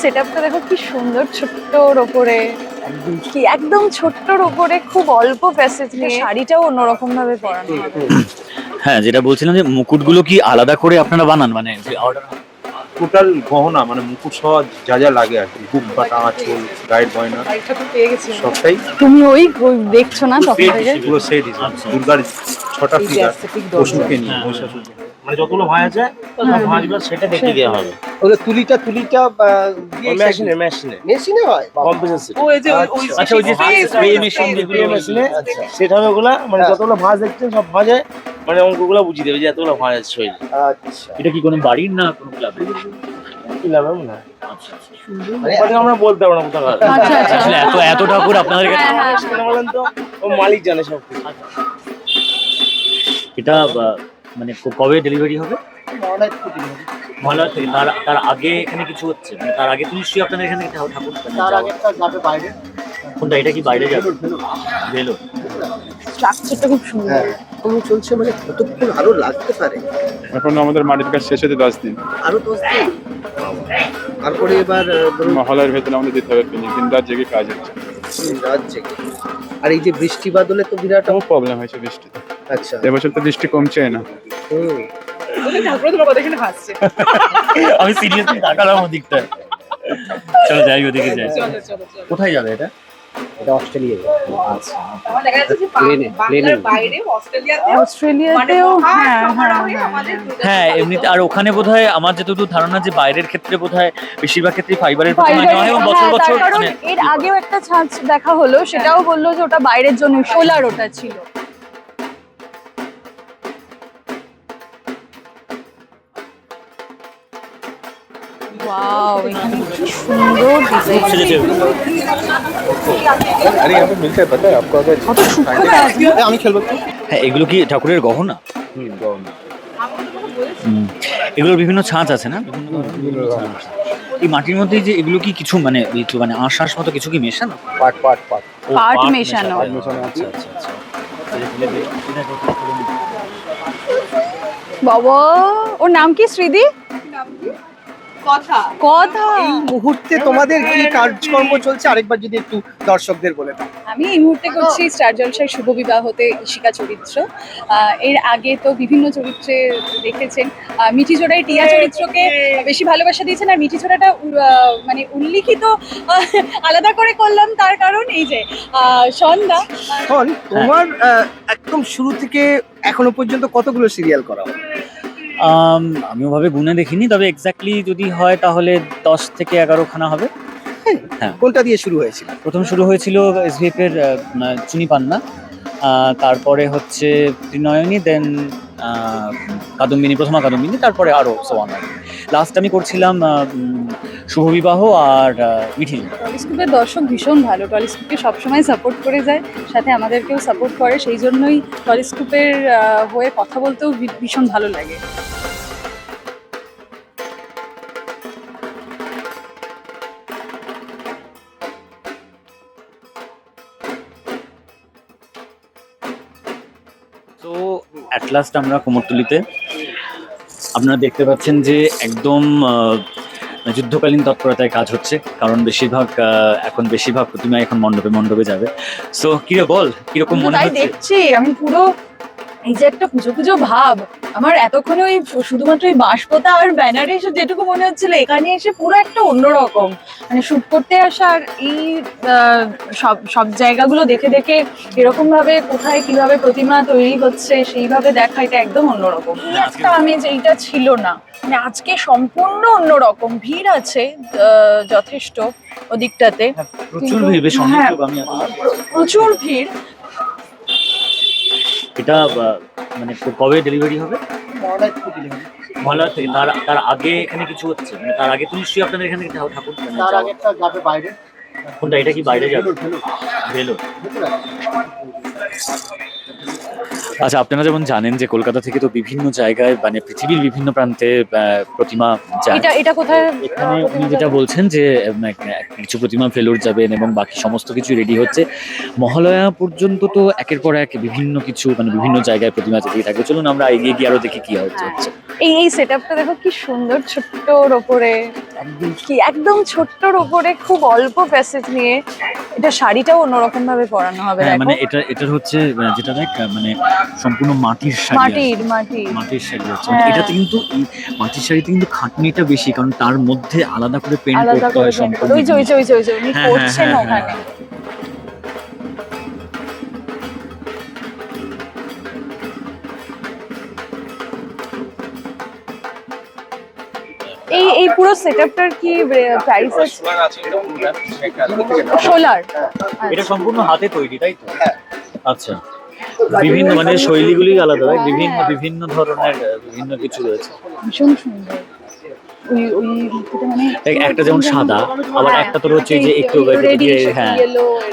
সেটআপটা দেখো কি সুন্দর ছোট্টর ওপরে। কি একদম ছোট্টর ওপরে খুব অল্প প্যাসেজ নিয়ে। শাড়িটাও অন্যরকম ভাবে পরানো হ্যাঁ যেটা বলছিলাম যে মুকুটগুলো কি আলাদা করে আপনারা বানান? মানে যে টোটাল গহনা মানে মুকুট সহ যা যা লাগে আর কি। বুক বাটা আঁচল গাইড গয়না সবটাই। তুমি ওই দেখছ না তখন থেকে? পুরো সেট আচ্ছা। দুর্গার ছটা ফিগার পশুকে নিয়ে। হ্যাঁ, মহিষাসুরকে। মানে যতগুলো ভাঁজ আছে সব ভাঁজগুলো সেটা দেখিয়ে দেওয়া হবে। ওদের তুলিটা তুলিটা মেশিনে মেশিনে মেশিনে হয়? কম্পিউটার ও এই যে ওই- আচ্ছা ওই যে স্প্রে মেশিন যেগুলো মেশিনে সেট হবে ওগুলা মানে যতগুলো ভাঁজ দেখছেন সব ভাঁজে মানে অঙ্কগুলো বুঝিয়ে দেবে যে এতগুলো ভাঁজ আছে শরীরে। আচ্ছা। এটা কি কোনো বাড়ির না কোনো ক্লাবের? কি মনে হয় আচ্ছা আচ্ছা। মানে আমরা বলতে পারব না কোথাকার আচ্ছা আচ্ছা। আসলে এত এত ঠাকুর আপনাদের কাছে হ্যাঁ, হ্যাঁ। কেন বলেন তো ও মালিক জানে সব কিছু এটা মানে কবে ডেলিভারি হবে? ভালো থেকে তার তার আগে এখানে কিছু হচ্ছে? মানে তার আগে তো নিশ্চয়ই আপনাদের এখানে ঠাকুর তার আগে যাবে বাইরে। কোনটা? এটা কি বাইরে যাবে? ভেলো স্ট্রাকচারটা খুব সুন্দর। হ্যাঁ। কোনো চলছে মানে কতক্ষণ আরও লাগতে পারে? এখন আমাদের মাটির কাজ শেষ হতে দশ দিন। আরও দশ দিন? তারপরে এবার মহলার ভেতরে আমাদের দিতে হবে দিন। রাত জেগে কাজ হচ্ছে। রাত জেগে। আর এই যে বৃষ্টি বাদলে তো বিরাট প্রবলেম হয়েছে বৃষ্টিতে। আচ্ছা। এবছর তো বৃষ্টি কমছে না। আমি সিরিয়াসলি তাকালাম ওদিকটা চলো যাই ওদিকে যাই। কোথায় যাবে এটা? এটা অস্ট্রেলিয়া অস্ট্রেলিয়াতেও হ্যাঁ হ্যাঁ হ্যাঁ। হ্যাঁ এমনিতে আর ওখানে বোধহয় আমার যতদূর ধারণা যে বাইরের ক্ষেত্রে বোধহয় বেশিরভাগ ক্ষেত্রে ফাইবারের প্রতিমা হয় এবং বছর হ্যাঁ, বছর মানে এর আগেও একটা ছাঁচ দেখা হলো সেটাও বলল যে ওটা বাইরের জন্য সোলার ওটা ছিল। ওয়াও এখানে কি সুন্দর ডিজাইন সেজেছে। আরে यहाँ पे मिलता है पता है आपको अगर কত সূক্ষ্ম কাজ আমি খেলবো তো হ্যাঁ এগুলো কি ঠাকুরের গহনা হুম। এগুলোর বিভিন্ন ছাঁচ আছে না বিভিন্ন ধরনের। এই মাটির মধ্যে যে এগুলো কি কিছু মানে একটু মানে আঁশ আঁশ মতো কিছু কি মেশানো पार्ट पार्ट पार्ट ও, পাট পাট মেশানো। আচ্ছা আচ্ছা আচ্ছা বাবা ওর নাম কি শ্রীদি কথা। কথা। এই মুহূর্তে তোমাদের কি কাজকর্ম চলছে? আরেকবার যদি একটু দর্শকদের বলে দাও। আমি এই মুহূর্তে করছি স্টার জলসায় শুভ বিবাহতে ইশিকা চরিত্র। আহ, এর আগে তো বিভিন্ন চরিত্রে দেখেছেন। আহ, মিঠি জোড়ায় টিয়া চরিত্রকে বেশি ভালোবাসা দিয়েছেন আর মিঠি জোড়াটা আহ, মানে উল্লিখিত আলাদা করে করলাম তার কারণ এই যে আহ, সন্ধ্যা। তোমার আহ, একদম শুরু থেকে এখনও পর্যন্ত কতগুলো সিরিয়াল করা হয়? আম, ওভাবে গুনে দেখিনি তবে এক্স্যাক্টলি যদি হয় তাহলে দশ থেকে এগারো খানা হবে কোনটা দিয়ে শুরু হয়েছিল? প্রথম শুরু হয়েছিল এসভিএফ এর উম, চুনি পান্না তারপরে হচ্ছে ত্রিনয়নী দেন কাদম্বিনী, প্রথমা কাদম্বিনী, তারপরে আরও সোয়ান লাস্ট আমি করছিলাম শুভবিবাহ আর মিঠিল টলিস্কুপের দর্শক ভীষণ ভালো। টলিস্কোপকে সবসময় সাপোর্ট করে যায়, সাথে আমাদেরকেও সাপোর্ট করে। সেই জন্যই টলিস্কোপের হয়ে কথা বলতেও ভীষণ ভালো লাগে। লাস্ট আমরা কুমোরটুলিতে। আপনারা দেখতে পাচ্ছেন যে একদম আহ, যুদ্ধকালীন তৎপরতায় কাজ হচ্ছে কারণ বেশিরভাগ আহ, এখন বেশিরভাগ প্রতিমা এখন মণ্ডপে মণ্ডপে যাবে। সো কিরে বল কীরকম মনে হয় হচ্ছে? দেখছি আমি পুরো এই যে একটা পুজো পুজো ভাব আমার এতক্ষণে ওই শুধুমাত্র ওই বাঁশপোতা আর ব্যানারে এসে যেটুকু মনে হচ্ছিল এখানে এসে পুরো একটা অন্যরকম। মানে শুট করতে আসা আর এই সব সব জায়গাগুলো দেখে দেখে এরকম ভাবে কোথায় কীভাবে প্রতিমা তৈরি হচ্ছে সেইভাবে দেখা এটা একদম অন্যরকম। এই একটা আমি এইটা ছিল না মানে আজকে সম্পূর্ণ অন্যরকম। ভিড় আছে যথেষ্ট ওদিকটাতে। প্রচুর ভিড় হ্যাঁ। প্রচুর ভিড়। এটা মানে কবে ডেলিভারি হবে? মহালয়ার থেকে তার তার আগে এখানে কিছু হচ্ছে মানে তার আগে তো নিশ্চয়ই আপনাদের এখানে ঠাকুর তার আগে যাবে বাইরে। কোনটা? এটা কি বাইরে যাবে? ভেলো। আচ্ছা আপনারা যেমন জানেন যে কলকাতা থেকে তো বিভিন্ন জায়গায় মানে পৃথিবীর বিভিন্ন প্রান্তে প্রতিমা যায়। এটা এটা কোথায়? এখানে উনি যেটা বলছেন যে কিছু প্রতিমা ফেলোর যাবেন এবং বাকি সমস্ত কিছু রেডি হচ্ছে। মহালয়া পর্যন্ত তো একের পর এক বিভিন্ন কিছু মানে বিভিন্ন জায়গায় প্রতিমা যেতেই থাকবে চলুন আমরা এগিয়ে গিয়ে আরও দেখি কি হচ্ছে হচ্ছে। এই এই সেটআপটা দেখো কি সুন্দর ছোট্টর ওপরে। কি একদম ছোট্টর ওপরে খুব অল্প প্যাসেজ নিয়ে এটা শাড়িটাও অন্যরকম ভাবে পরানো হবে হ্যাঁ মানে এটা এটা হচ্ছে যেটা দেখ মানে সম্পূর্ণ মাটির শাড়ি। মাটির মাটির। মাটির শাড়ি হচ্ছে হ্যাঁ। এটাতে কিন্তু মাটির শাড়িতে কিন্তু খাটনিটা বেশি কারণ তার মধ্যে আলাদা করে পেন্ট করতে হয় সম্পূর্ণ ওই যে ওই যে ওই যে উনি হ্যাঁ, করছেন ওখানে। এই এই পুরো সেটআপটার কি প্রাইস আছে? সোলার এটা সম্পূর্ণ হাতে তৈরি তাই তো? আচ্ছা। বিভিন্ন মানে শৈলীগুলি আলাদা? বিভিন্ন হ্যাঁ। বিভিন্ন ধরনের বিভিন্ন কিছু রয়েছে। ভীষণ সুন্দর। ওই ওই মূর্তিটা মানে একটা যেমন সাদা আবার হ্যাঁ, একটা তোর হচ্ছে যে একটু দিয়ে হ্যাঁ।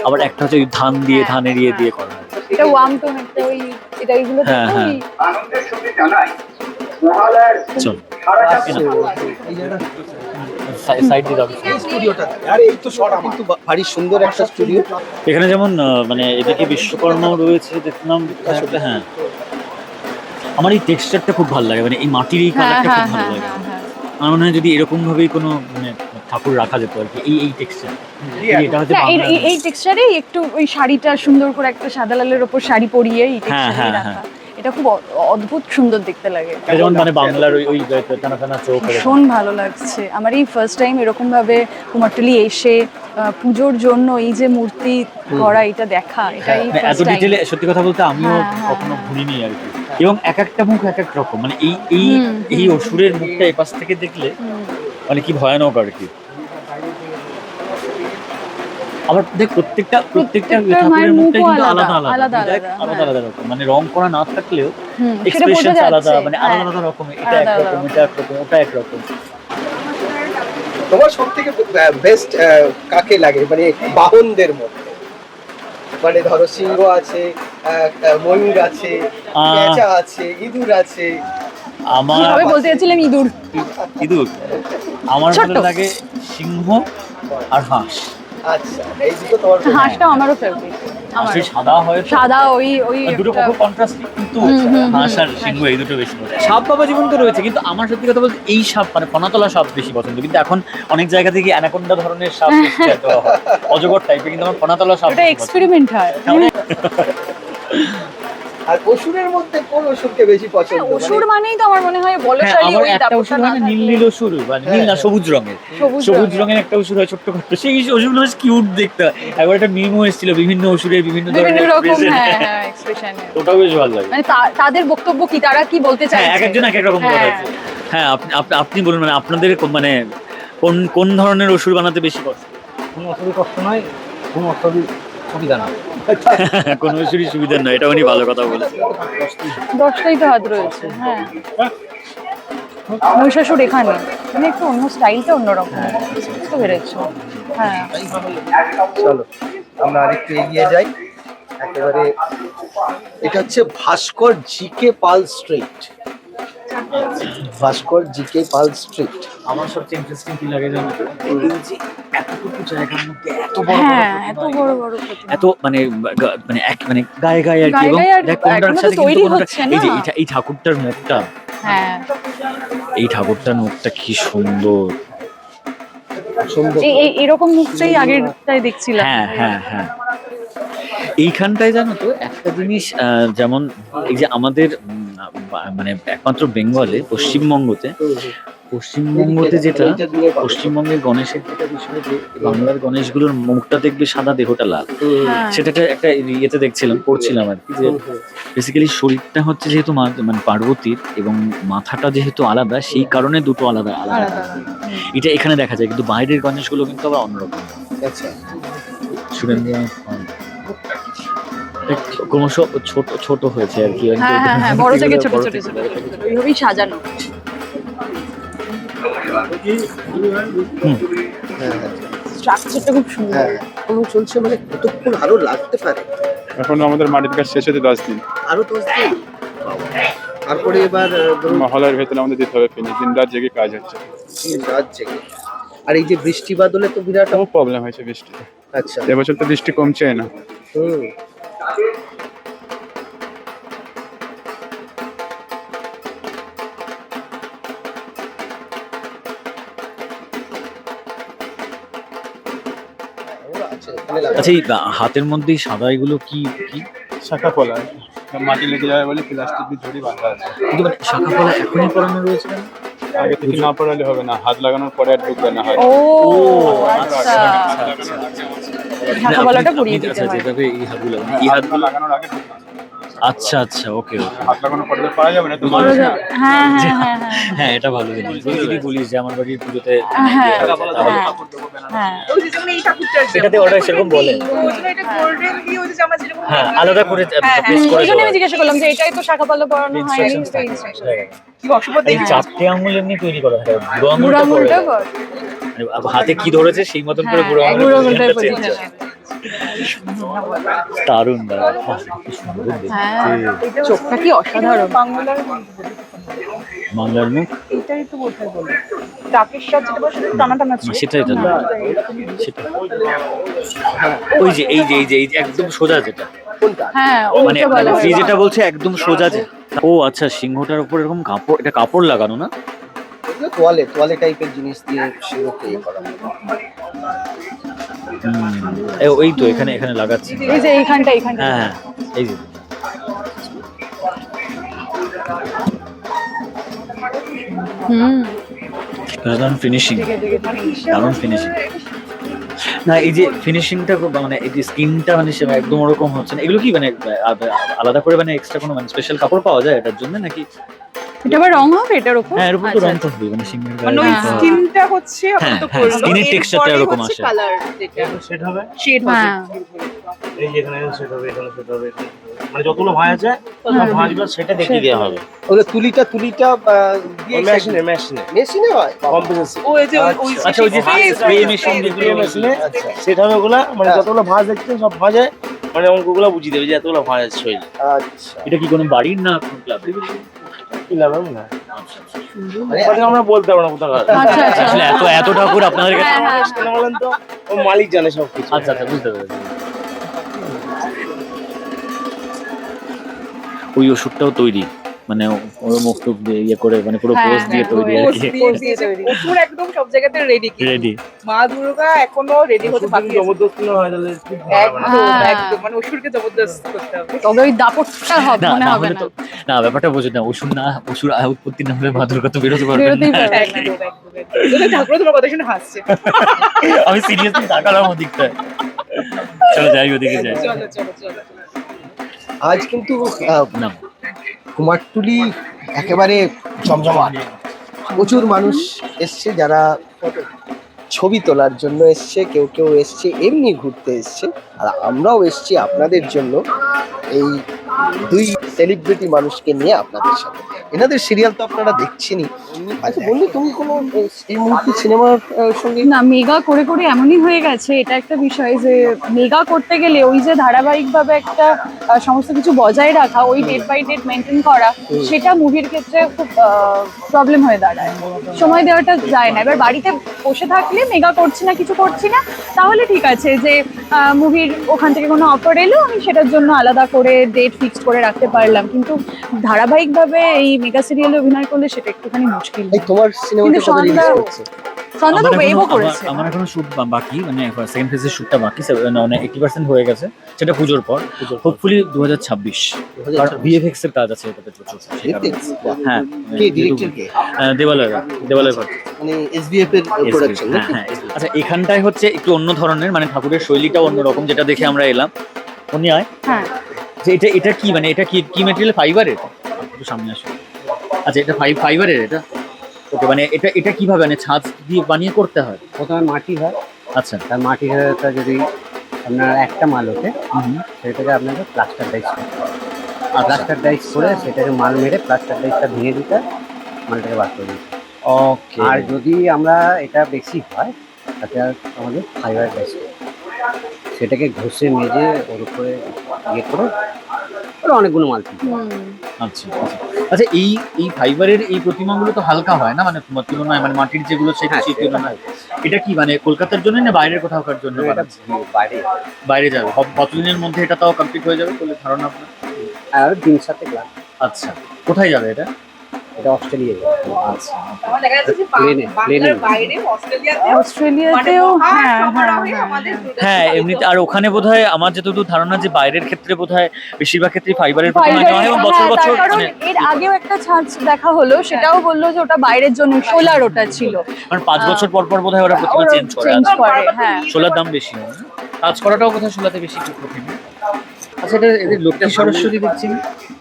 আবার একটা হচ্ছে ধান দিয়ে হ্যাঁ, ধানের ইয়ে হ্যাঁ। দিয়ে করা। এটা ওয়াম টোন একটা ওই এটা এইগুলো হ্যাঁ, হ্যাঁ। এখানে যেমন মানে এদিকে বিশ্বকর্মাও রয়েছে দেখলাম হ্যাঁ আমার এই টেক্সচারটা খুব ভালো লাগে মানে এই মাটির এই হ্যাঁ কালারটা হ্যাঁ খুব ভালো হ্যাঁ লাগে। হ্যাঁ হ্যাঁ। আমার মনে হয় যদি এরকম ভাবেই কোনো মানে ঠাকুর রাখা যেত আর কি এই এই টেক্সচার এটা হচ্ছে এই- টেক্সচারে একটু ওই শাড়িটা সুন্দর করে একটা সাদা লালের ওপর শাড়ি পরিয়ে এই হ্যাঁ, টেক্সচারে হ্যাঁ, রাখা। এটা খুব অদ্ভুত সুন্দর দেখতে লাগে। এটা যেমন মানে বাংলার ওই ওই টানা টানা চোখ। ভীষণ ভালো লাগছে। আমার এই ফার্স্ট টাইম এরকম ভাবে কুমারটুলি এসে পুজোর জন্য এই যে মূর্তি করা এটা দেখা এটাই মানে এত ডিটেলে সত্যি কথা বলতে আমিও হ্যাঁ, হ্যাঁ, কখনো ঘুরিনি আর কি। এবং এক একটা মুখ এক এক রকম। মানে এই এই এই অসুরের মুখটা এপাশ থেকে দেখলে মানে কি ভয়ানক আর কি। আবার দেখ প্রত্যেকটা প্রত্যেকটা ঠাকুরের মুখটা কিন্তু আলাদা, আলাদা আলাদা, আলাদা রকম। মানে রং করা না থাকলেও এক্সপ্রেশন আলাদা মানে হ্যাঁ। আলাদা আলাদা রকম এটা একরকম আলাদা। এটা একরকম ওটা একরকম। তোমার সব থেকে বেস্ট কাকে লাগে? মানে বাহনদের মধ্যে? মানে ধরো সিংহ আছে ময়ূর আছে। পেঁচা আছে ইঁদুর আছে। আমার আমি বলতে যাচ্ছিলাম ইঁদুর? ইঁদুর। আমার। ভালো লাগে সিংহ আর হাঁস। আচ্ছা এই দুটো তোমার হাঁসটা আমারও ফেভারিট আমার সাদা হয় সাদা ওই ওই দুটো কন্ট্রাস্ট কিন্তু হাঁস আর সিংহ এই দুটো বেশি পছন্দ। সাপ বাবা জীবন তো রয়েছে কিন্তু আমার সত্যি কথা বলতে এই সাপ মানে পনাতলা সাপ বেশি পছন্দ। কিন্তু এখন অনেক জায়গা থেকে অ্যানাকোন্ডা ধরনের সাপ দেওয়া হয় অজগর টাইপের কিন্তু আমার ফনাতলা সাপ এক্সপেরিমেন্ট হয়। আর অসুরের মধ্যে কোন অসুরকে বেশি পছন্দ? হ্যাঁ, অসুর মানে মানেই তো আমার মনে হয় হ্যাঁ, বলশালী আমার ওই একটা অসুর না হয় না নীল নীল অসুর বা নীল না সবুজ রঙের। সবুজ রঙের। একটা অসুর হয় ছোট্ট খাট্ট। সেই অসুরগুলো বেশ কিউট দেখতে হয়। একবার একটা মিমও এসেছিল বিভিন্ন অসুরের বিভিন্ন বিভিন্ন ধরনের রকম হ্যাঁ হ্যাঁ এক্সপ্রেশন ওটাও বেশ ভালো লাগে। মানে তাদের বক্তব্য কি তারা কি বলতে হ্যাঁ চাইছে? এক একজন এক এক রকম কথা হ্যাঁ। আছে হ্যাঁ আপনি আপনি- বলুন মানে আপনাদের মানে কোন কোন ধরনের অসুর বানাতে বেশি কষ্ট কোনো অসুবিধা কষ্ট নয় কোনো অসুবিধা সুবিধা না কোন অসুরই সুবিধা নয় এটা উনি ভালো কথা বলেছেন। দশটাই তো হাত রয়েছে হ্যাঁ। মহিষাসুর এখানে মানে একটু অন্য স্টাইলটা অন্যরকম বুঝতে পেরেছ হ্যাঁ। চলো আমরা আরেকটু এগিয়ে যাই। একেবারে এটা হচ্ছে Bhaskar GK Pal street. Bhaskar GK Pal street. আমার সবচেয়ে ইন্টারেস্টিং কি লাগে জানো? এই যে এতটুকু জায়গার মধ্যে এত বড় বড় হ্যাঁ এত বড় বড় এত মানে মানে এক মানে গায়ে গায়ে আর কি এবং দেখ কোনটার সাথে কিন্তু কোনটা- এই যে এই ঠাকুরটার মুখটা। হ্যাঁ। এই ঠাকুরটার মুখটা কি সুন্দর। এই এই- এরকম মুখটাই আগেরটাই দেখছিলাম। হ্যাঁ হ্যাঁ হ্যাঁ। এইখানটায় জানো তো একটা জিনিস আহ, যেমন এই যে আমাদের মানে একমাত্র বেঙ্গলে পশ্চিমবঙ্গতে পশ্চিমবঙ্গতে যেটা পশ্চিমবঙ্গের গণেশের যেটা বিষয় যে বাংলার গণেশগুলোর মুখটা দেখবে সাদা দেহটা লাল হ্যাঁ। সেটা একটা- ইয়েতে দেখছিলাম পড়ছিলাম আর কি যে বেসিক্যালি শরীরটা হচ্ছে যেহেতু মা- মানে পার্বতীর এবং মাথাটা যেহেতু আলাদা সেই কারণে দুটো আলাদা আলাদা। এটা এখানে দেখা যায় কিন্তু বাইরের গণেশগুলো কিন্তু আবার অন্যরকম আচ্ছা সুরেন্দ্র ক্রমশ ছোট ছোট হয়েছে আর কি হ্যাঁ হ্যাঁ হ্যাঁ বড় থেকে ছোট ছোট ছোট ছোট ছোট ওইভাবেই সাজানো স্ট্রাকচারটা খুব সুন্দর হ্যাঁ। পুরো চলছে মানে কতক্ষণ আরও লাগতে পারে? এখন আমাদের মাটির কাজ শেষ হতে দশ দিন। আরও দশ দিন? তারপরে এবার আহ, ধরুন হলের ভেতরে আমাদের দিতে হবে ফিনিশ দিন রাত জেগে কাজ হচ্ছে। রাত জেগে। আর এই যে বৃষ্টি বাদলে তো বিরাট প্রবলেম হয়েছে বৃষ্টিতে। আচ্ছা। এবছর তো বৃষ্টি কমছে না। হুম। আচ্ছা, আচ্ছা এই হাতের মধ্যে এই সাদা এগুলো কি কি? শাখা কলা মাটি লেগে যাবে বলে প্লাস্টিক দিয়ে ঝুড়ি বাঁধা আছে। কিন্তু মানে শাখা কলা এখনই পরানো রয়েছে আগে থেকে না পড়ালে হবে না হাত লাগানোর পরে আর ঢুকবে না হয়। ও আচ্ছা ঢাকা বলাটা পরিয়ে দিতে আচ্ছা হয়। যেভাবে এই হাতগুলো এই হাত হাত লাগানোর আগে ঢুকবে। আচ্ছা আচ্ছা ওকে ওকে। হাত লাগানোর পরে তো পারা যাবে না? তো হ্যাঁ হ্যাঁ হ্যাঁ হ্যাঁ হ্যাঁ। এটা ভালো জিনিস। যদি বলিস যে আমার বাড়ির পুজোতে হ্যাঁ হ্যাঁ হ্যাঁ। সেরকম বলে। হ্যাঁ আলাদা করে আমি জিজ্ঞাসা করলাম যে এটাই তো শাখা পাল্লা এই চারটে আঙুল এমনি তৈরি করা বুড়ো আঙুলটা মানে হাতে কি ধরেছে সেই মতন করে হ্যাঁ, বুড়ো আঙুল হয়। দারুণ। চোখটা কি অসাধারণ। বাংলার মুখ? তাকেশ্বর যেটা বলে টানা টানা না, সেটা এটা না। সেটা ওই যে এই যে এই যে এই যে একদম সোজা যেটা। কোনটা হ্যাঁ মানে যেটা বলছে একদম সোজা যে। ও আচ্ছা সিংহটার উপর এরকম কাপড় এটা কাপড় লাগানো না? তোয়ালে তোয়ালে টাইপের জিনিস দিয়ে সেগুলোকে ইয়ে করা ওই তো এখানে এখানে লাগাচ্ছে। এই যে এইখানটা এইখানটা। হ্যাঁ হ্যাঁ এই যে। হুম। দারুণ ফিনিশিং দারুণ ফিনিশিং না এই যে ফিনিশিংটা মানে এই যে স্কিনটা মানে সে একদম ওরকম হচ্ছে না। এগুলো কি মানে আলাদা করে মানে এক্সট্রা কোনো মানে স্পেশাল কাপড় পাওয়া যায় এটার জন্য নাকি? এটা আবার রং হবে? এটার উপর? হ্যাঁ এর উপর তো আচ্ছা, রং তো হবে মানে মানে ওই স্কিনটা হচ্ছে হ্যাঁ, হ্যাঁ, করল। skin এর texture টা এরপরে এরকম আসে। কালার যেটা। সেট হবে? শেড হবে। হ্যাঁ। এই যে এখানে সেট হবে এখানে সেট হবে। মানে যতগুলো ভাঁজ আছে সব ভাঁজগুলো সেটা দেখিয়ে দেওয়া হবে। ওগুলো তুলিটা তুলিটা দিয়ে মেশিনে মেশিনে মেশিনে হয়? কম্পিউটার ও এই যে ওই- আচ্ছা ওই যে সেই স্প্রে মেশিন যেগুলো মেশিনে আচ্ছা। সেট হবে ওগুলা মানে হ্যাঁ। যতগুলো ভাঁজ দেখছেন সব ভাঁজে মানে অঙ্কগুলো বুঝিয়ে দেবে যে এতগুলো ভাঁজ আছে শরীরে। আচ্ছা। এটা কি কোনো বাড়ির না কোনো ক্লাবের কি না? আমরা বলতে পারব না কোথাকার আচ্ছা আচ্ছা। আসলে এত এত ঠাকুর আপনাদের কাছে হ্যাঁ, হ্যাঁ। কেন বলেন তো? ও মালিক জানে সব কিছু আচ্ছা আচ্ছা বুঝতে পেরেছি। ওই ওষুধটাও তৈরি। মানে ওর মুখ টুক দিয়ে ইয়ে করে মানে পুরো হ্যাঁ, পোস্ট দিয়ে হ্যাঁ, তৈরি আর কি। দিয়ে অসুর একদম সব জায়গাতে রেডি রেডি মা দুর্গা এখনও রেডি হতে বাকি আছে। জবরদস্তি না হয় তাহলে। একদম হ্যাঁ। একদম। মানে অসুরকে জবরদস্ত করতে হবে। তবে ওই দাপটটা হবে না মনে হবে না। না ব্যাপারটা বোঝো না ওষুধ না আয় উৎপত্তি না হলে মা দুর্গা তো বেরোতে পারবে না। একদম একদম ঠাকুর তোমার কথা শুনে হাসছে। আমি সিরিয়াসলি তাকালাম ওদিকটায়। চলো যাই ওদিকে যাই। চলো চলো চলো। আজ কিন্তু কুমারটুলি একেবারে জমজমাট প্রচুর মানুষ এসছে যারা ছবি তোলার জন্য এসছে কেউ কেউ এসছে এমনি ঘুরতে এসছে। আর আমরাও এসছি আপনাদের জন্য এই দুই সেলিব্রিটি মানুষকে নিয়ে আপনাদের সাথে। এনাদের সিরিয়াল তো আপনারা দেখছেনই। আচ্ছা বললি তুমি কোনো এই- এই মুহূর্তে সিনেমার সঙ্গে? না মেগা করে করে এমনই হয়ে গেছে। এটা একটা বিষয় যে মেগা করতে গেলে ওই যে ধারাবাহিকভাবে একটা সমস্ত কিছু বজায় রাখা ওই ডেট বাই ডেট মেনটেন করা সেটা মুভির ক্ষেত্রে খুব প্রবলেম হয়ে দাঁড়ায়। সময় দেওয়াটা যায় না। এবার বাড়িতে বসে থাকলে মেগা করছি না কিছু করছি না তাহলে ঠিক আছে যে মুভির ওখান থেকে কোনো অফার এলো? আমি সেটার জন্য আলাদা করে ডেট ফিক্স করে রাখতে পারলাম। কিন্তু ধারাবাহিকভাবে এই মেগা সিরিয়ালে অভিনয় করলে সেটা একটুখানি মুশকিল। তোমার রিলিজ সন্ধ্যা- তো আমার- করেছে। আমার এখনও শুট বাকি মানে সেকেন্ড ফেজের শুটটা বাকি মানে এইটি পার্সেন্ট হয়ে গেছে সেটা পুজোর পর। হোপফুলি দু হাজার ছাব্বিশ। ভিএফএক্স এর কাজ আছে এটাতে প্রচুর। হ্যাঁ। কে ডিরেক্টর কে? আহ, দেবালয় দেবালয় ভট্ট মানে এসবিএফ এর প্রোডাকশন হ্যাঁ, হ্যাঁ, আচ্ছা এখানটায় হচ্ছে একটু অন্য ধরনের মানে ঠাকুরের শৈলীটা অন্যরকম যেটা দেখে আমরা এলাম। উনি আয় হ্যাঁ। যে এটা এটা কি মানে এটা কি কি ম্যাটেরিয়াল ফাইবারের একটু সামনে আসো। আচ্ছা এটা ফাইভ ফাইবারের এটা? ওকে মানে এটা এটা কীভাবে মানে ছাদ দিয়ে বানিয়ে করতে হয়? প্রথমে মাটি হয়। আচ্ছা। তার মাটিটা যদি আপনার একটা মাল ওঠে সেটাকে আপনাকে প্লাস্টার ডাইস করতে হবে। আর প্লাস্টার ডাইস করে সেটাকে মাল মেরে প্লাস্টার ডাইসটা ভেঙে দিতে মালটাকে বার করে দিতে হয়। ওকে আর যদি আমরা এটা বেশি হয় তাতে আমাদের ফাইবার ডাইস সেটাকে ঘষে মেজে ওর উপরে ইয়ে করে অনেকগুলো মাল ছিল। আচ্ছা আচ্ছা। আচ্ছা এই এই ফাইবারের এই প্রতিমাগুলো তো হালকা হয় না? মানে তোমার তুলনায় মানে মাটির যেগুলো সেটা হ্যাঁ, সেই সেটা তুলনায়। এটা কি মানে কলকাতার জন্য না বাইরের কোথাওকার জন্য বাইরে। বাইরে যাবে। কতদিনের মধ্যে এটা তাও কমপ্লিট হয়ে যাবে বলে ধারণা আপনার? আর দিন সাথে আচ্ছা। কোথায় যাবে এটা? এটা অস্ট্রেলিয়া আচ্ছা অস্ট্রেলিয়াতে অস্ট্রেলিয়াতেও হ্যাঁ হ্যাঁ আমাদের হ্যাঁ এমনিতে আর ওখানে বোধহয় আমার যতদূর ধারণা যে বাইরের ক্ষেত্রে বোধহয় বেশিরভাগ ক্ষেত্রে ফাইবারের হয় এবং বছর হ্যাঁ, বছর মানে এর আগেও একটা ছাঁচ দেখা হলো সেটাও বলল যে ওটা বাইরের জন্য সোলার ওটা ছিল। মানে পাঁচ বছর পর পর বোধহয় ওরা প্রতিমা চেঞ্জ করে আচ্ছা। হ্যাঁ। সোলার দাম বেশি হয়? কাজ করাটাও বোধহয় সোলাতে বেশি কঠিন আচ্ছা এটা এদের লক্ষ্মী সরস্বতী দিচ্ছি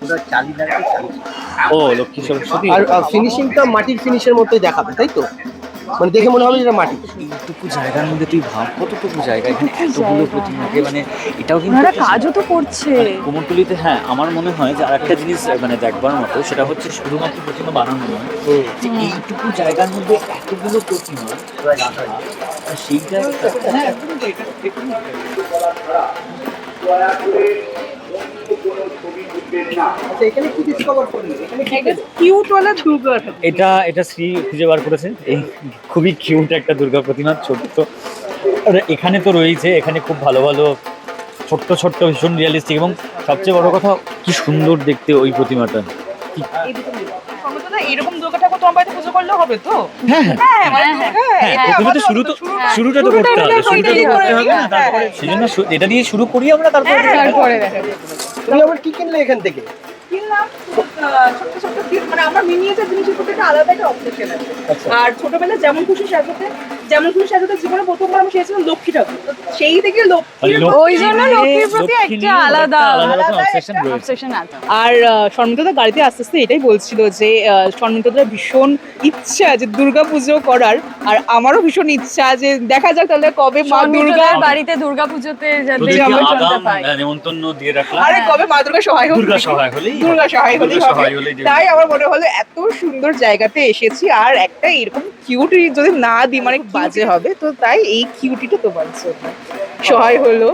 ওটা চালি লাগবে ও লক্ষ্মী সরস্বতী। আর ফিনিশিংটা মাটির ফিনিশের মতোই দেখাবে তাই তো? মানে দেখে মনে হবে যে এটা মাটি এইটুকু জায়গার মধ্যে তুই ভাব কতটুকু জায়গা? এখানে এতগুলো প্রতিমাকে মানে এটাও কিন্তু একটা- কাজও তো করছে। মানে কুমোরটুলিতে হ্যাঁ আমার মনে হয় যে আরেকটা জিনিস মানে দেখবার মতো সেটা হচ্ছে শুধুমাত্র প্রতিমা বানানো নয় যে এইটুকু জায়গার মধ্যে এতগুলো প্রতিমা সেইটা হ্যাঁ এটা আচ্ছা। এটা এটা শ্রী খুঁজে বার করেছে। এই খুবই কিউট একটা দুর্গা প্রতিমা ছোট্ট আর এখানে তো রয়েছে এখানে খুব ভালো ভালো ছোট্ট ছোট্ট ভীষণ রিয়েলিস্টিক এবং সবচেয়ে বড় কথা কি সুন্দর দেখতে ওই প্রতিমাটা। এরকম দুর্গা ঠাকুর তোমার বাড়িতে পুজো করলে হবে তো? হ্যাঁ হ্যাঁ। হ্যাঁ মানে হ্যাঁ এটা তো শুরু তো শুরু- শুরুটা তো করতে হবে। শুরুটা তো করতে হবে না? তারপরে সেজন্য এটা দিয়ে শুরু করি আমরা তারপরে তারপরে তুমি আবার কি কিনলে এখান থেকে? কিনলাম। ছোট্ট ছোট্ট কি- মানে আমার মিনিয়েচার জিনিসের প্রতি একটা আলাদা একটা অবসেশন আছে। আচ্ছা। আর ছোটবেলায় যেমন খুশি সাজাতে যেমন খুশি সাজাতে জীবনে প্রথমবার আমি চেয়েছিলাম লক্ষ্মী ঠাকুর। সেই থেকে মানে লক্ষ্মী ওই জন্য লক্ষ্মীর প্রতি একটা আলাদা obsession আছে। আর গাড়িতে আস্তে আস্তে এটাই বলছিল যে সন্মিতদার ভীষণ ইচ্ছা যে দুর্গা পুজো করার আর আমারও ভীষণ ইচ্ছা যে দেখা যাক তাহলে কবে মা দুর্গা দুর্গার বাড়িতে দুর্গাপুজোতে যাতে তোদেরকে আমন্ত্রণটা পাই আহ, দিয়ে রাখলাম। আরে কবে মা দুর্গা সহায় হোক দুর্গা সহায় হলেই দুর্গা সহায় হলেই তাই আমার মনে হলো এত সুন্দর জায়গাতে এসেছি আর একটা এরকম কিউটি যদি না দিই মানে বাজে হবে? তো তাই এই কিউটিটা তোমার জন্য। সহায় হলো।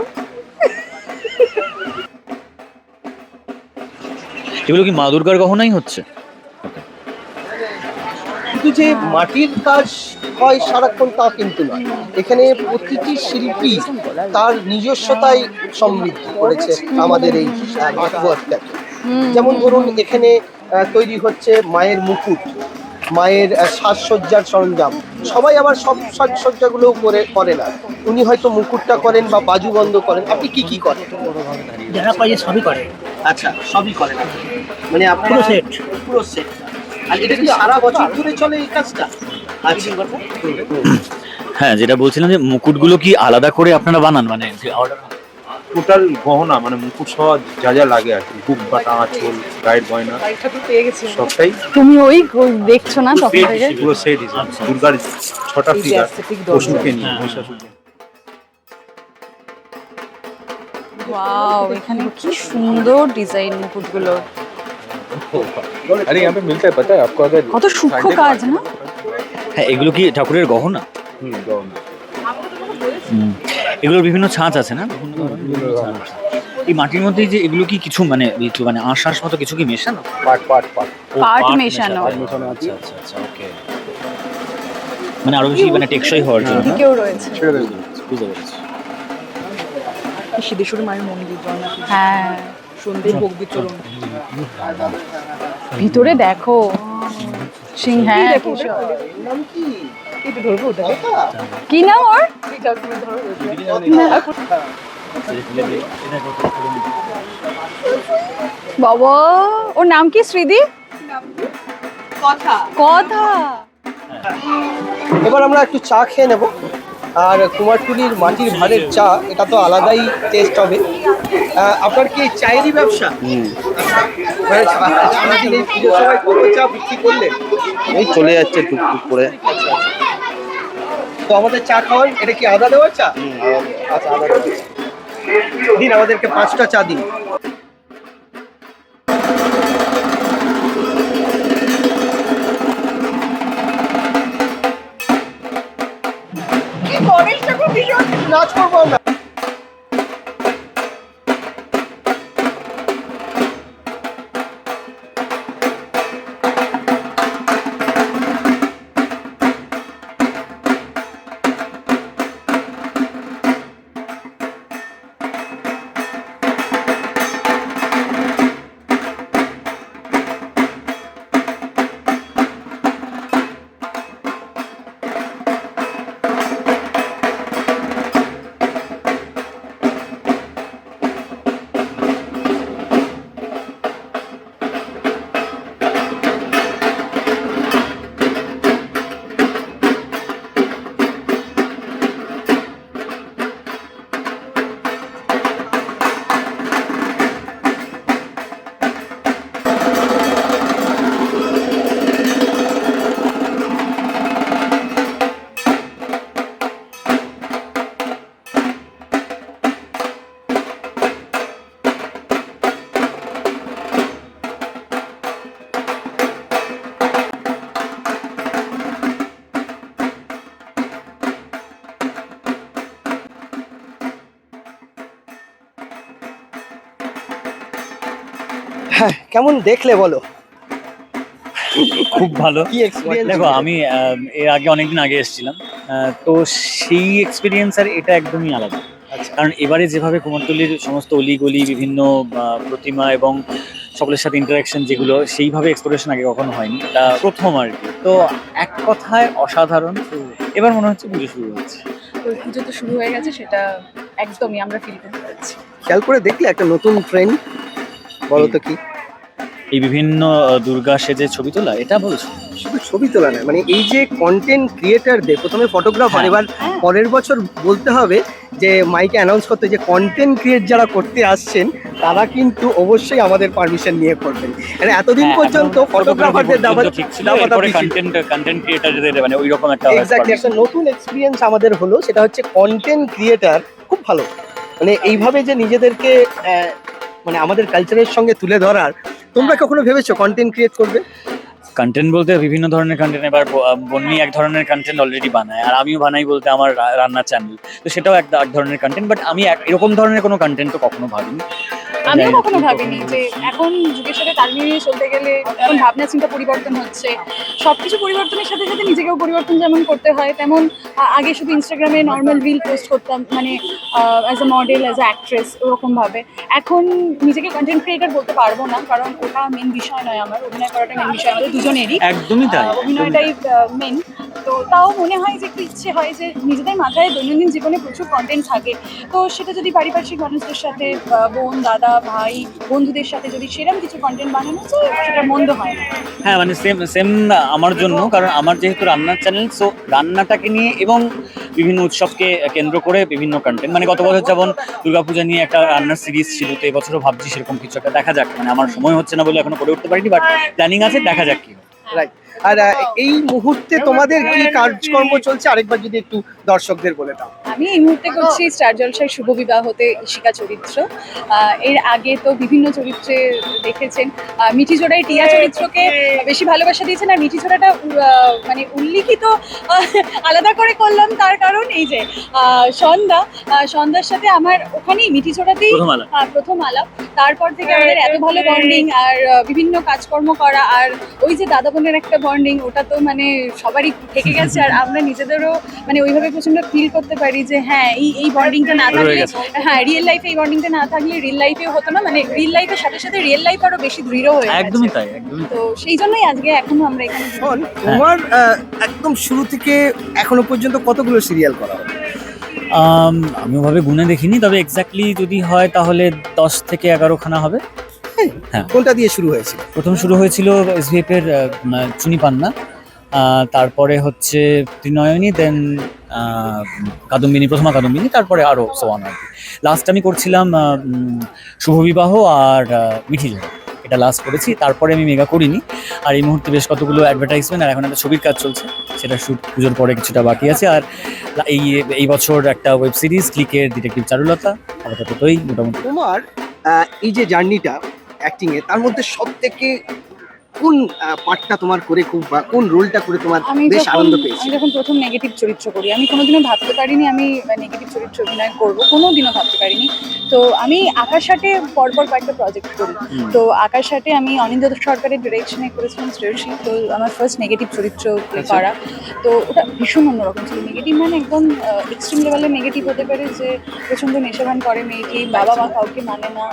এগুলো কি মা দুর্গার গহনাই হচ্ছে? কিন্তু যে মাটির কাজ হয় সারাক্ষণ তা কিন্তু নয়। এখানে প্রতিটি শিল্পী তার নিজস্বতায় সমৃদ্ধ করেছে আমাদের এই যেমন ধরুন এখানে তৈরি হচ্ছে মায়ের মুকুট মায়ের সাজসজ্জার সরঞ্জাম। সবাই আবার সব সাজসজ্জাগুলোও করে করে না। উনি হয়তো মুকুটটা করেন বা বাজু বন্ধ করেন। আপনি কি কি করেন? যারা পাইয়ে সবই করে। আচ্ছা সবই করেন মানে আপনার পুরো set। পুরো সেট আর এটা কি সারা বছর ধরে চলে এই কাজটা? আচ্ছা। হ্যাঁ যেটা বলছিলাম যে মুকুটগুলো কি আলাদা করে আপনারা বানান? মানে টোটাল গহনা মানে মুকুট সহ যা যা লাগে আর কি। বুক বাটা আঁচল গায়ের গয়না ঠাকুর পেয়ে গেছি সবটাই। তুমি ওই দেখছ না তখন থেকে? পুরো সেট দুর্গার ছটা ফিগার পশুকে নিয়ে। হ্যাঁ। মহিষাসুরকে ওয়াও এখানে কি সুন্দর ডিজাইন মুকুটগুলো। আরে আমি মিলতে मिलता আপকো আগে কত সুখ কাজ না হ্যাঁ এগুলো কি ঠাকুরের গহনা হুম, এগুলোর বিভিন্ন ছাঁচ আছে না এই মাটির মধ্যে যে এগুলো কি কিছু মানে এই মানে আশ্বাস মতো কিছু কি মেশানো পাট পাট পাট পাট মেশানো। মেশানো আচ্ছা আচ্ছা আচ্ছা ওকে। মানে আরও বেশি মানে টেকসই হওয়ার জন্য। না? দিকেও রয়েছে। ছেড়ে দেবে বুঝতে পেরেছি। সিদ্ধেশ্বরী মায়ের মন্দির জগন্নাথ হ্যাঁ। সন্ধ্যে ভোগ বিচরণ। ভিতরে দেখো। সিং হ্যাঁ ওটাকে। কি নাম ওর? বাবা ওর নাম কি শ্রীদি? কথা। কথা। এবার আমরা একটু চা খেয়ে নেব। আর কুমারটুলির মাটির ভাড়ের চা এটা তো আলাদাই টেস্ট হবে। আপনার কি চায়েরই ব্যবসা? মানে চা বিক্রি করলেন? এই চলে যাচ্ছে টুকটুক করে। তো আমাদের চা খাওয়ান এটা কি আদা দেওয়ার চা? আচ্ছা আদা দিন আমাদেরকে পাঁচটা চা দিন। কেমন দেখলে বলো? খুব ভালো। কি এক্সপিরিয়েন্স দেখো আমি এর আগে অনেকদিন আগে এসেছিলাম। তো সেই এক্সপিরিয়েন্স আর এটা একদমই আলাদা। আচ্ছা। কারণ এবারে যেভাবে কুমারটুলির সমস্ত অলিগলি বিভিন্ন প্রতিমা এবং সকলের সাথে ইন্টারাকশন যেগুলো সেইভাবে এক্সপ্লোরেশন আগে কখনো হয়নি। তা প্রথম আর কি। তো এক কথায় অসাধারণ। এবার মনে হচ্ছে পুজো শুরু হচ্ছে তো পুজো তো শুরু হয়ে গেছে সেটা একদমই আমরা ফিল করতে পারছি। খেয়াল করে দেখলে একটা নতুন ট্রেন্ড বলো তো কি? এই বিভিন্ন দুর্গা সেজে ছবি তোলা এটা বলছো? শুধু ছবি তোলা নয় মানে এই যে কন্টেন্ট ক্রিয়েটার ক্রিয়েটারদের প্রথমে ফটোগ্রাফার হ্যাঁ। এবার হ্যাঁ। পরের বছর বলতে হবে যে মাইকে অ্যানাউন্স করতে যে কন্টেন্ট ক্রিয়েট যারা করতে আসছেন তারা কিন্তু অবশ্যই আমাদের পারমিশন নিয়ে করবেন। মানে এতদিন হ্যাঁ, পর্যন্ত ফটোগ্রাফারদের দাবা ঠিক ছিল দাবাটা কন্টেন্ট কন্টেন্ট ক্রিয়েটারদের মানে ওই রকম একটা এক্স্যাক্টলি একটা নতুন এক্সপিরিয়েন্স আমাদের হলো সেটা হচ্ছে কন্টেন্ট ক্রিয়েটার খুব ভালো। মানে এইভাবে যে নিজেদেরকে আহ, মানে আমাদের কালচারের সঙ্গে তুলে ধরার তোমরা কখনো ভেবেছো কন্টেন্ট ক্রিয়েট করবে? কন্টেন্ট বলতে বিভিন্ন ধরনের কন্টেন্ট এবার বন্নি এক ধরনের কন্টেন্ট অলরেডি বানায়, আর আমিও বানাই বলতে আমার রান্নার চ্যানেল তো সেটাও এক ধরনের কন্টেন্ট বাট আমি এরকম ধরনের কোনো কন্টেন্ট তো কখনো ভাবিনি। আমিও কখনো ভাবিনি যে এখন যুগের সাথে তাল মিলিয়ে চলতে গেলে এখন ভাবনা চিন্তা পরিবর্তন হচ্ছে। সবকিছু পরিবর্তনের সাথে সাথে নিজেকেও পরিবর্তন যেমন করতে হয় তেমন আগে শুধু ইনস্টাগ্রামে নর্মাল রিল পোস্ট করতাম মানে as a model as a actress ওরকম ভাবে এখন নিজেকে কন্টেন্ট ক্রিয়েটার বলতে পারব না কারণ ওটা মেন বিষয় নয় আমার অভিনয় করাটা মেন বিষয় আমাদের দুজনেরই। একদমই তাই অভিনয়টাই মেন তো তাও মনে হয় যে একটু ইচ্ছে হয় যে নিজেদের মাথায় দৈনন্দিন জীবনে প্রচুর কন্টেন্ট থাকে। তো সেটা যদি পারিপার্শ্বিক মানুষদের সাথে বোন দাদা ভাই বন্ধুদের সাথে যদি সেরকম কিছু কন্টেন্ট বানানো যায় সেটা মন্দ হয় না। হ্যাঁ মানে সেম সেম আমার জন্য কারণ আমার যেহেতু রান্নার চ্যানেল সো রান্নাটাকে নিয়ে এবং বিভিন্ন উৎসবকে কেন্দ্র করে বিভিন্ন কন্টেন্ট মানে গত বছর যেমন দুর্গাপূজা নিয়ে একটা রান্নার সিরিজ ছিল তো এবছরও ভাবছি সেরকম কিছু একটা দেখা যাক। মানে আমার সময় হচ্ছে না বলে এখনও করে উঠতে পারিনি বাট প্ল্যানিং আছে দেখা যাক কি হয়। আর এই মুহূর্তে তোমাদের কি কাজকর্ম চলছে? আরেকবার যদি একটু দর্শকদের বলে দাও। আমি এই মুহূর্তে করছি স্টার জলসায় শুভ বিবাহতে ইশিকা চরিত্র। আহ, এর আগে তো বিভিন্ন চরিত্রে দেখেছেন। আহ, মিঠি জোড়ায় টিয়া চরিত্রকে বেশি ভালোবাসা দিয়েছেন আর মিঠি জোড়াটা আহ, মানে উল্লিখিত আহ, আলাদা করে করলাম তার কারণ এই যে আহ, সন্ধ্যা। আহ, সন্ধ্যার সাথে আমার ওখানেই মিঠি জোড়াতেই প্রথম আলাপ। তারপর থেকে আমাদের এত ভালো বন্ডিং আর আহ, বিভিন্ন কাজকর্ম করা আর ওই যে দাদা বোনের একটা বন্ডিং ওটা তো মানে সবারই থেকে গেছে। আর আমরা নিজেদেরও মানে ওইভাবে প্রচণ্ড ফিল করতে পারি যে হ্যাঁ এই এই বন্ডিংটা না থাকলে হ্যাঁ রিয়েল লাইফে এই বন্ডিংটা না থাকলে রিয়েল লাইফেও হতো না। মানে রিয়েল লাইফের সাথে সাথে রিয়েল লাইফ আরও বেশি দৃঢ় হয়ে গেছে। একদমই তাই তো সেই জন্যই আজকে এখনও আমরা এখানে তোমার একদম শুরু থেকে এখনও পর্যন্ত কতগুলো সিরিয়াল করা হবে? আম, আমি ওভাবে গুনে দেখিনি তবে এক্স্যাক্টলি যদি হয় তাহলে দশ থেকে এগারো খানা হবে কোনটা দিয়ে শুরু হয়েছিল প্রথম শুরু হয়েছিল এসভিএফ এর চুনি পান্না। তারপরে হচ্ছে ত্রিনয়নী দেন কাদম্বিনী প্রথমা কাদম্বিনী তারপরে আরও সোয়ান আর কি। লাস্ট আমি করছিলাম শুভবিবাহ আর আহ, মিঠি জোড়া এটা লাস্ট করেছি তারপরে আমি মেগা করিনি। আর এই মুহূর্তে বেশ কতগুলো অ্যাডভার্টাইজমেন্ট আর এখন একটা ছবির কাজ চলছে। সেটা শুট পুজোর পরে কিছুটা বাকি আছে। আর এই এই বছর একটা ওয়েব সিরিজ ক্লিকের ডিটেকটিভ চারুলতা আপাততই মোটামুটি। তোমার এই যে জার্নিটা অ্যাক্টিং এ তার মধ্যে সব থেকে কোন পার্টটা তোমার করে খুব বা কোন রোলটা করে তোমার আমি বেশ আনন্দ পেয়েছি? আমি যখন প্রথম নেগেটিভ চরিত্র করি আমি কোনোদিনও ভাবতে পারিনি আমি নেগেটিভ চরিত্র অভিনয় করব কোনোদিনও ভাবতে পারিনি। তো আমি আকাশাটে পরপর কয়েকটা প্রজেক্ট করি। তো আকাশাটে আমি অনিন্দ সরকারের ডিরেকশনে করেছিলাম শ্রেয়সী তো আমার ফার্স্ট নেগেটিভ চরিত্র প্লে আচ্ছা। করা। তো ওটা ভীষণ অন্যরকম ছিল। নেগেটিভ মানে একদম এক্সট্রিম লেভেলের নেগেটিভ হতে পারে যে প্রচণ্ড নেশাভান করে মেয়েটি বাবা মা কাউকে মানে না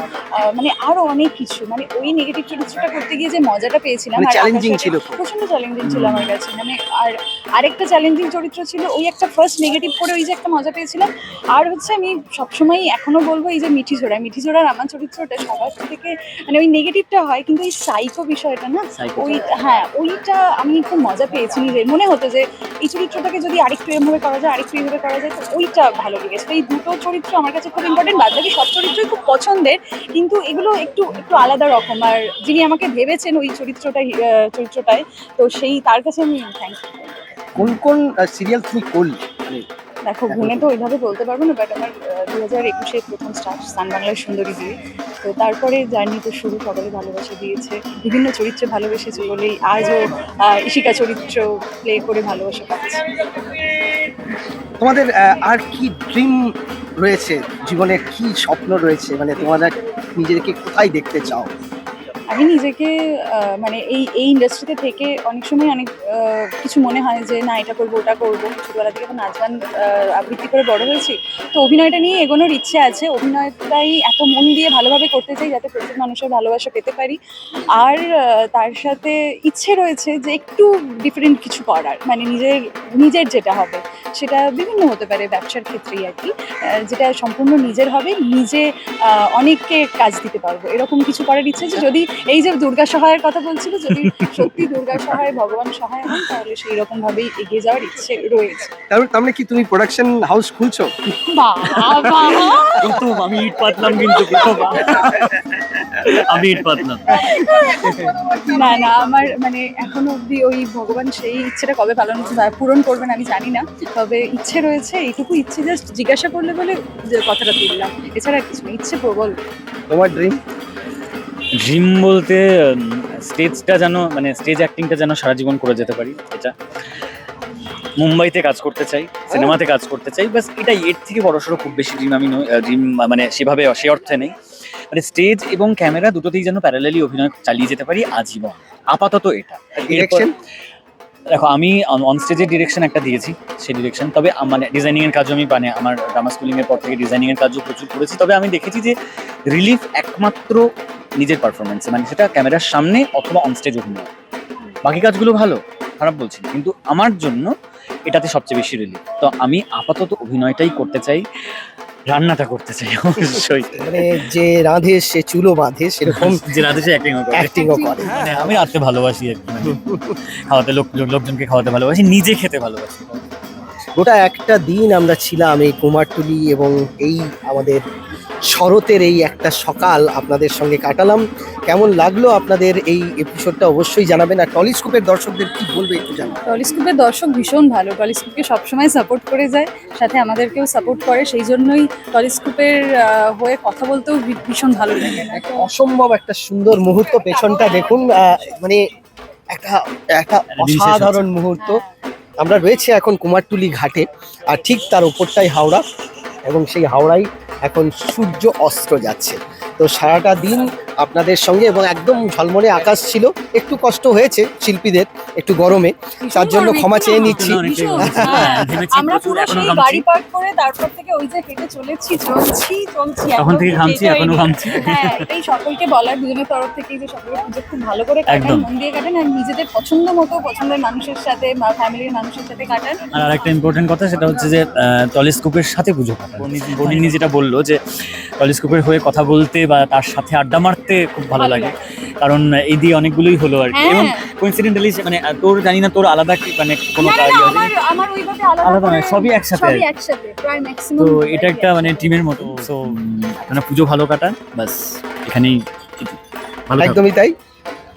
মানে আরও অনেক কিছু। মানে ওই নেগেটিভ চরিত্রটা করতে গিয়ে যে মজাটা পেয়েছিলাম চ্যালেঞ্জিং ছিল প্রচণ্ড চ্যালেঞ্জিং ছিল আমার কাছে। মানে আর আরেকটা চ্যালেঞ্জিং চরিত্র ছিল ওই একটা ফার্স্ট নেগেটিভ করে ওই যে একটা মজা পেয়েছিলাম। আর হচ্ছে আমি সবসময় এখনও বলব এই যে মিঠি মিঠি আমার চরিত্রটা সবার থেকে মানে ওই নেগেটিভটা হয় কিন্তু এই সাইকো বিষয়টা না ওই হ্যাঁ ওইটা আমি খুব মজা পেয়েছি নিজের মনে হতো যে এই চরিত্রটাকে যদি আরেকটু এভাবে করা যায় আরেকটু এভাবে করা যায় তো ওইটা ভালো লেগেছে। এই দুটো চরিত্র আমার কাছে খুব ইম্পর্টেন্ট বাদ বাকি সব চরিত্রই খুব পছন্দের কিন্তু এগুলো একটু একটু আলাদা রকম। আর যিনি আমাকে ভেবেছেন ওই চরিত্রটা চরিত্রটায় তো সেই তার কাছে আমি থ্যাংক কোন কোন সিরিয়াল তুমি করলে? মানে দেখো গুনে তো ওইভাবে বলতে পারব না বাট আমার দু হাজার একুশে প্রথম স্টার্ট সান বাংলার সুন্দরী দিয়ে। তো তারপরে জার্নি তো শুরু সকলে ভালোবাসা দিয়েছে। বিভিন্ন চরিত্রে ভালোবেসেছে বলেই আজও ইশিকা চরিত্র প্লে করে ভালোবাসা পাচ্ছে। তোমাদের আর কি ড্রিম রয়েছে? জীবনে কি স্বপ্ন রয়েছে? মানে তোমাদের নিজেদেরকে কোথায় দেখতে চাও? আমি নিজেকে মানে এই এই ইন্ডাস্ট্রিতে থেকে অনেক সময় অনেক কিছু মনে হয় যে না, এটা করব, ওটা করব। ছোটবেলা থেকে তো নাচ গান আবৃত্তি করে বড় হয়েছি, তো অভিনয়টা নিয়ে এগোনোর ইচ্ছে আছে। অভিনয়টাই এত মন দিয়ে ভালোভাবে করতে চাই যাতে প্রত্যেক মানুষের ভালোবাসা পেতে পারি। আর তার সাথে ইচ্ছে রয়েছে যে একটু ডিফারেন্ট কিছু করার মানে নিজের নিজের যেটা হবে, সেটা বিভিন্ন হতে পারে ব্যবসার ক্ষেত্রেই আর কি। যেটা সম্পূর্ণ নিজের হবে, নিজে অনেককে কাজ দিতে পারব। এরকম কিছু করার ইচ্ছে আছে। যদি এই যে দুর্গা সহায়ের কথা বলছিল যদি সত্যি দুর্গা সহায় ভগবান সহায় হন তাহলে সেই রকম ভাবেই এগিয়ে যাওয়ার ইচ্ছে রয়েছে। তার তার মানে কি তুমি প্রোডাকশন হাউস খুলছো? কিন্তু আমি ইট পাতলাম কিন্তু আমি ইট পাতলাম। না না আমার মানে এখনও অবধি ওই ভগবান সেই ইচ্ছেটা কবে পালন পূরণ করবেন আমি জানি না। তবে ইচ্ছে রয়েছে এইটুকু ইচ্ছে জাস্ট জিজ্ঞাসা করলে বলে যে কথাটা তুললাম। এছাড়া কিছু ইচ্ছে প্রবল। তোমার ড্রিম ড্রিম বলতে, স্টেজটা যেন মানে স্টেজ অ্যাক্টিংটা যেন সারা জীবন করে যেতে পারি, এটা মুম্বাইতে কাজ করতে চাই, সিনেমাতে কাজ করতে চাই বাস এটা এর থেকে বড়সড় খুব বেশি ড্রিম আমি ড্রিম মানে সেভাবে সে অর্থে নেই। মানে স্টেজ এবং ক্যামেরা দুটোতেই যেন প্যারালালি অভিনয় চালিয়ে যেতে পারি, আজীবন। আপাতত এটা। দেখো, আমি অন স্টেজের ডিরেকশন একটা দিয়েছি, সেই ডিরেকশন তবে মানে ডিজাইনিং এর কাজও আমি মানে আমার ড্রামা স্কুলিং এর পর থেকে ডিজাইনিং এর কাজও প্রচুর করেছি। তবে আমি দেখেছি যে রিলিফ একমাত্র নিজের পারফরমেন্সে মানে সেটা ক্যামেরার সামনে অথবা অন স্টেজ অভিনয় বাকি কাজগুলো ভালো, খারাপ বলছি কিন্তু আমার জন্য এটাতে সবচেয়ে বেশি রিলিফ তো আমি আপাতত অভিনয়টাই করতে চাই। রান্নাটা করতে চাই অবশ্যই। মানে যে রাঁধে সে চুলো বাঁধে সেরকম যে রাধে সে অ্যাক্টিংও করে। অ্যাক্টিংও করে। মানে আমি রাঁধতে ভালোবাসি আর কি মানে খাওয়াতে লোক লোক- লোকজনকে খাওয়াতে ভালোবাসি নিজে খেতে ভালোবাসি। গোটা একটা দিন আমরা ছিলাম এই কুমারটুলি এবং এই আমাদের শরতের এই একটা সকাল আপনাদের সঙ্গে কাটালাম। কেমন লাগল আপনাদের এই এপিসোডটা অবশ্যই জানাবেন। আর টলিস্কোপের দর্শকদের কি বলবে একটু জানাবেন। টলিস্কোপের দর্শক ভীষণ ভালো। টলিস্কোপকে সবসময় সাপোর্ট করে যায় সাথে আমাদেরকেও সাপোর্ট করে। সেই জন্যই টলিস্কোপের আহ, হয়ে কথা বলতেও ভীষণ ভালো লাগে। অসম্ভব একটা সুন্দর মুহূর্ত পেছনটা দেখুন আহ, মানে একটা একটা। অসাধারণ মুহূর্ত। আমরা রয়েছে এখন কুমারটুলি ঘাটে আর ঠিক তার ওপরটাই হাওড়া। এবং সেই হাওড়ায় এখন সূর্য অস্ত যাচ্ছে। তো সারাটা দিন আপনাদের সঙ্গে এবং একদম ঝলমলে আকাশ ছিল। একটু কষ্ট হয়েছে শিল্পীদের একটু গরমে। তার জন্য ক্ষমা চেয়ে নিচ্ছি। হ্যাঁ, হ্যাঁ। আমরা পুরো সেই। গাড়ি পার্ক করে তারপর থেকে ওই যে হেঁটে চলেছি চলছি চলছি। একদম থেকে ঘামছি এখনও ঘামছি। হ্যাঁ এটাই সকলকে বলার দুজনের তরফ থেকে যে সকলে পুজো খুব ভালো করে কাটান। মন দিয়ে কাটান আর নিজেদের পছন্দ মতো পছন্দের মানুষের সাথে বা ফ্যামিলির মানুষের সাথে কাটান। আর আরেকটা ইম্পর্টেন্ট কথা সেটা হচ্ছে যে টলিস্কোপের সাথে পুজো কাটান। বনিনি যেটা বলল যে টলিস্কোপের হয়ে কথা বলতে বা তার সাথে আড্ডা মারতে খুব ভালো লাগে। কারণ এই দিয়ে অনেকগুলোই হলো আর কি। হ্যাঁ। এবং কোইন্সিডেন্টালি মানে তোর জানি না তোর আলাদা কি মানে কোনো কাজ আলাদা আলাদা নয়, সবই একসাথে সবই একসাথে তো এটা একটা মানে টিমের মতো সো মানে পুজো ভালো কাটা বাস এখানেই ভালো একদমই তাই।